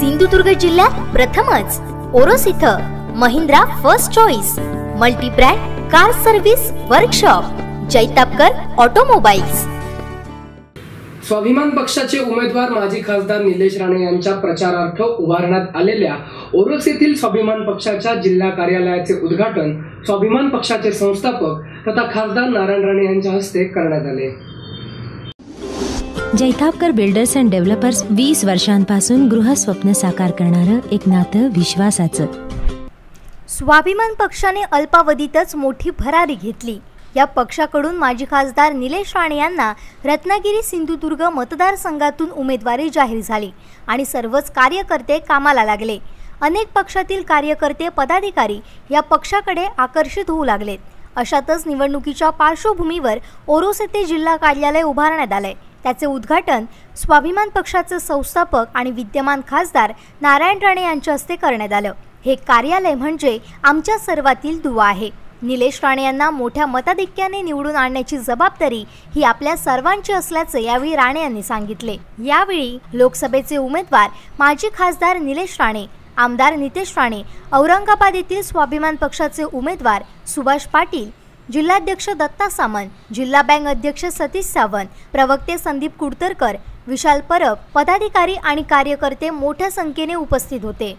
सिंधुदुर्ग जिल्ह्यात प्रथमच. ओरोस इथं Mahindra First Choice multibrand car service workshop Jaitapkar automobiles. Swabhiman पक्षाचे उमेदवार माजी खासदार निलेश राणे यांच्या प्रचारार्थ उभारण्यात आलेल्या ओरोस येथील स्वाभिमान पक्षाच्या जिल्हा कार्यालयाचे उद्घाटन स्वाभिमान पक्षाचे संस्थापक तथा खासदार नारायण राणे यांच्या हस्ते करण्यात आले. जैतापकर बिल्डर्स अँड डेव्हलपर्स वीस वर्षांपासून गृहस्वप्न साकार करणारं एक नातं विश्वासाचं. स्वाभिमान पक्षाने अल्पावधीतच मोठी भरारी घेतली. या पक्षाकडून माजी खासदार निलेश राणे यांना रत्नागिरी सिंधुदुर्ग मतदारसंघातून उमेदवारी जाहीर झाली आणि सर्वच कार्यकर्ते कामाला लागले. अनेक पक्षातील कार्यकर्ते पदाधिकारी या पक्षाकडे आकर्षित होऊ लागलेत. अशातच निवडणुकीच्या पार्श्वभूमीवर ओरोस येथे जिल्हा कार्यालय उभारण्यात आलंय. त्याचे उद्घाटन स्वाभिमान पक्षाचे संस्थापक आणि विद्यमान खासदार नारायण राणे यांच्या हस्ते करण्यात आलं. हे कार्यालय म्हणजे आमच्या सर्वातील दुवा आहे. निलेश राणे यांना मोठ्या मताधिक्याने निवडून आणण्याची जबाबदारी ही आपल्या सर्वांची असल्याचे यावेळी राणे यांनी सांगितले. यावेळी लोकसभेचे उमेदवार माजी खासदार निलेश राणे आमदार नितेश राणे औरंगाबाद येथील स्वाभिमान पक्षाचे उमेदवार सुभाष पाटील जिल्हाध्यक्ष दत्ता सामंत जिल्हा बँक अध्यक्ष सतीश सावंत प्रवक्ते संदीप कुडतरकर विशाल परब पदाधिकारी आणि कार्यकर्ते मोठ्या संख्येने उपस्थित होते.